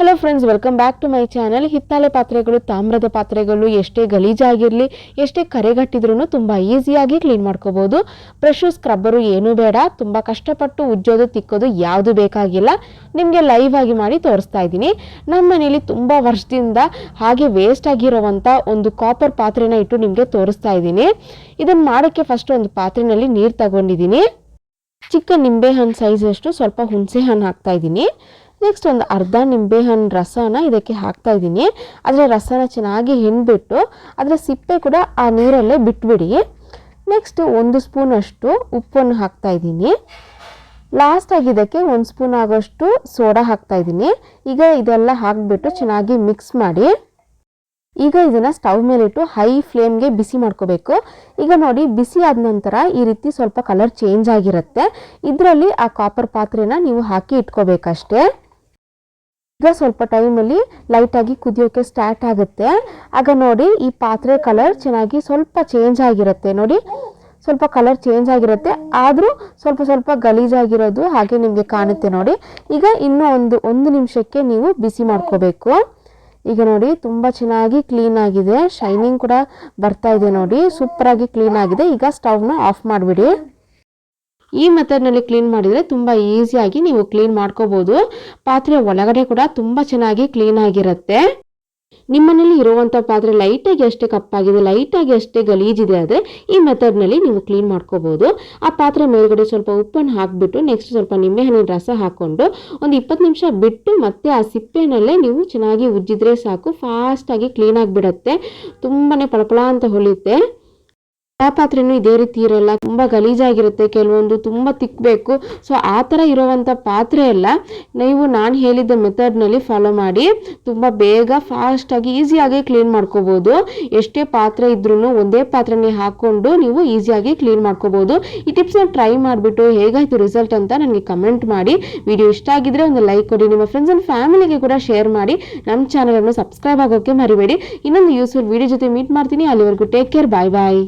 Hello friends welcome back to my channel ಹಿತ್ತಾಳೆ ಪಾತ್ರೆಗಳು, ತಾಮ್ರದ ಪಾತ್ರೆಗಳು ಎಷ್ಟೇ ಗಲೀಜಾಗಿರಲಿ, ಎಷ್ಟೇ ಕರೆಗಟ್ಟಿದ್ರೂ ತುಂಬ ಈಸಿಯಾಗಿ ಕ್ಲೀನ್ ಮಾಡ್ಕೋಬೋದು. ಬ್ರಷು ಸ್ಕ್ರಬ್ಬರು ಏನೂ ಬೇಡ. ತುಂಬ ಕಷ್ಟಪಟ್ಟು ಉಜ್ಜೋದು, ತಿಕ್ಕೋದು ಯಾವುದು ಬೇಕಾಗಿಲ್ಲ. ನಿಮಗೆ ಲೈವ್ ಆಗಿ ಮಾಡಿ ತೋರಿಸ್ತಾ ಇದ್ದೀನಿ. ನಮ್ಮ ಮನೇಲಿ ತುಂಬ ವರ್ಷದಿಂದ ಹಾಗೆ ವೇಸ್ಟ್ ಆಗಿರೋವಂಥ ಒಂದು ಕಾಪರ್ ಪಾತ್ರೆನ ಇಟ್ಟು ನಿಮಗೆ ತೋರಿಸ್ತಾ ಇದ್ದೀನಿ. ಇದನ್ನು ಮಾಡೋಕ್ಕೆ ಫಸ್ಟ್ ಒಂದು ಪಾತ್ರೆನಲ್ಲಿ ನೀರು ತಗೊಂಡಿದ್ದೀನಿ. ಚಿಕ್ಕ ನಿಂಬೆಹಣ್ಣು ಸೈಜಷ್ಟು ಸ್ವಲ್ಪ ಹುಣಸೆ ಹಣ್ಣು ಹಾಕ್ತಾ ಇದ್ದೀನಿ. ನೆಕ್ಸ್ಟ್ ಒಂದು ಅರ್ಧ ನಿಂಬೆಹಣ್ಣು ರಸನ ಇದಕ್ಕೆ ಹಾಕ್ತಾ ಇದ್ದೀನಿ. ಅದರ ರಸನ ಚೆನ್ನಾಗಿ ಹಿಂಡ್ಬಿಟ್ಟು ಅದರ ಸಿಪ್ಪೆ ಕೂಡ ಆ ನೀರಲ್ಲೇ ಬಿಟ್ಬಿಡಿ. ನೆಕ್ಸ್ಟ್ ಒಂದು ಸ್ಪೂನ್ ಅಷ್ಟು ಉಪ್ಪನ್ನು ಹಾಕ್ತಾ ಇದ್ದೀನಿ. ಲಾಸ್ಟಾಗಿ ಇದಕ್ಕೆ ಒಂದು ಸ್ಪೂನ್ ಆಗೋಷ್ಟು ಸೋಡಾ ಹಾಕ್ತಾ ಇದ್ದೀನಿ. ಈಗ ಇದೆಲ್ಲ ಹಾಕಿಬಿಟ್ಟು ಚೆನ್ನಾಗಿ ಮಿಕ್ಸ್ ಮಾಡಿ. ಈಗ ಇದನ್ನ ಸ್ಟವ್ ಮೇಲಿಟ್ಟು ಹೈ ಫ್ಲೇಮ್ಗೆ ಬಿಸಿ ಮಾಡ್ಕೋಬೇಕು. ಈಗ ನೋಡಿ ಬಿಸಿ ಆದ ನಂತರ ಈ ರೀತಿ ಸ್ವಲ್ಪ ಕಲರ್ ಚೇಂಜ್ ಆಗಿರುತ್ತೆ. ಇದರಲ್ಲಿ ಆ ಕಾಪರ್ ಪಾತ್ರೆನ ನೀವು ಹಾಕಿ ಇಟ್ಕೋಬೇಕಷ್ಟೇ. ಈಗ ಸ್ವಲ್ಪ ಟೈಮಲ್ಲಿ ಲೈಟಾಗಿ ಕುದಿಯೋಕೆ ಸ್ಟಾರ್ಟ್ ಆಗುತ್ತೆ. ಆಗ ನೋಡಿ ಈ ಪಾತ್ರೆ ಕಲರ್ ಚೆನ್ನಾಗಿ ಸ್ವಲ್ಪ ಚೇಂಜ್ ಆಗಿರುತ್ತೆ. ನೋಡಿ ಸ್ವಲ್ಪ ಕಲರ್ ಚೇಂಜ್ ಆಗಿರುತ್ತೆ. ಆದರೂ ಸ್ವಲ್ಪ ಸ್ವಲ್ಪ ಗಲೀಜಾಗಿರೋದು ಹಾಗೆ ನಿಮಗೆ ಕಾಣುತ್ತೆ ನೋಡಿ. ಈಗ ಇನ್ನೂ ಒಂದು ಒಂದು ನಿಮಿಷಕ್ಕೆ ನೀವು ಬಿಸಿ ಮಾಡ್ಕೋಬೇಕು. ಈಗ ನೋಡಿ ತುಂಬ ಚೆನ್ನಾಗಿ ಕ್ಲೀನ್ ಆಗಿದೆ. ಶೈನಿಂಗ್ ಕೂಡ ಬರ್ತಾ ಇದೆ ನೋಡಿ. ಸೂಪರಾಗಿ ಕ್ಲೀನ್ ಆಗಿದೆ. ಈಗ ಸ್ಟವ್ನ ಆಫ್ ಮಾಡಿಬಿಡಿ. ಈ ಮೆಥಡ್ನಲ್ಲಿ ಕ್ಲೀನ್ ಮಾಡಿದರೆ ತುಂಬ ಈಸಿಯಾಗಿ ನೀವು ಕ್ಲೀನ್ ಮಾಡ್ಕೋಬೋದು. ಪಾತ್ರೆ ಒಳಗಡೆ ಕೂಡ ತುಂಬ ಚೆನ್ನಾಗಿ ಕ್ಲೀನ್ ಆಗಿರುತ್ತೆ. ನಿಮ್ಮನೇಲಿ ಇರುವಂಥ ಪಾತ್ರೆ ಲೈಟಾಗಿ ಅಷ್ಟೇ ಕಪ್ಪಾಗಿದೆ ಲೈಟಾಗಿ ಅಷ್ಟೇ ಗಲೀಜಿದೆ ಆದರೆ ಈ ಮೆಥಡ್ನಲ್ಲಿ ನೀವು ಕ್ಲೀನ್ ಮಾಡ್ಕೋಬೋದು. ಆ ಪಾತ್ರೆ ಮೇಲ್ಗಡೆ ಸ್ವಲ್ಪ ಉಪ್ಪನ್ನು ಹಾಕಿಬಿಟ್ಟು ನೆಕ್ಸ್ಟ್ ಸ್ವಲ್ಪ ನಿಂಬೆಹಣ್ಣಿನ ರಸ ಹಾಕ್ಕೊಂಡು ಒಂದು ಇಪ್ಪತ್ತು ನಿಮಿಷ ಬಿಟ್ಟು ಮತ್ತೆ ಆ ಸಿಪ್ಪೆನಲ್ಲೇ ನೀವು ಚೆನ್ನಾಗಿ ಉಜ್ಜಿದ್ರೆ ಸಾಕು ಫಾಸ್ಟಾಗಿ ಕ್ಲೀನ್ ಆಗಿಬಿಡತ್ತೆ. ತುಂಬಾ ಪಳಪಳ ಅಂತ ಹೊಳಿಯುತ್ತೆ ಆ ಪಾತ್ರೆನೂ ಇದೇ ರೀತಿ ಇರಲ್ಲ. ತುಂಬ ಗಲೀಜಾಗಿರುತ್ತೆ, ಕೆಲವೊಂದು ತುಂಬ ತಿಕ್ಕಬೇಕು ಸೊ ಆ ಥರ ಇರೋವಂಥ ಪಾತ್ರೆ ಎಲ್ಲ ನೀವು ನಾನು ಹೇಳಿದ್ದ ಮೆಥಡ್ನಲ್ಲಿ ಫಾಲೋ ಮಾಡಿ, ತುಂಬ ಬೇಗ ಫಾಸ್ಟಾಗಿ ಈಸಿಯಾಗಿ ಕ್ಲೀನ್ ಮಾಡ್ಕೋಬೋದು. ಎಷ್ಟೇ ಪಾತ್ರೆ ಇದ್ರೂ ಒಂದೇ ಪಾತ್ರೆನೇ ಹಾಕ್ಕೊಂಡು ನೀವು ಈಸಿಯಾಗಿ ಕ್ಲೀನ್ ಮಾಡ್ಕೋಬೋದು. ಈ ಟಿಪ್ಸ್ನ ಟ್ರೈ ಮಾಡಿಬಿಟ್ಟು ಹೇಗಾಯಿತು ರಿಸಲ್ಟ್ ಅಂತ ನನಗೆ ಕಮೆಂಟ್ ಮಾಡಿ. ವಿಡಿಯೋ ಇಷ್ಟ ಆಗಿದ್ರೆ ಒಂದು ಲೈಕ್ ಕೊಡಿ, ನಿಮ್ಮ ಫ್ರೆಂಡ್ಸ್ ಆ್ಯಂಡ್ ಫ್ಯಾಮಿಲಿಗೆ ಕೂಡ ಶೇರ್ ಮಾಡಿ. ನಮ್ಮ ಚಾನಲನ್ನು ಸಬ್ಸ್ಕ್ರೈಬ್ ಆಗೋಕ್ಕೆ ಮರಿಬೇಡಿ. ಇನ್ನೊಂದು ಯೂಸ್ಫುಲ್ ವಿಡಿಯೋ ಜೊತೆ ಮೀಟ್ ಮಾಡ್ತೀನಿ. ಅಲ್ಲಿವರೆಗೂ ಟೇಕ್ ಕೇರ್ ಬಾಯ್ ಬಾಯ್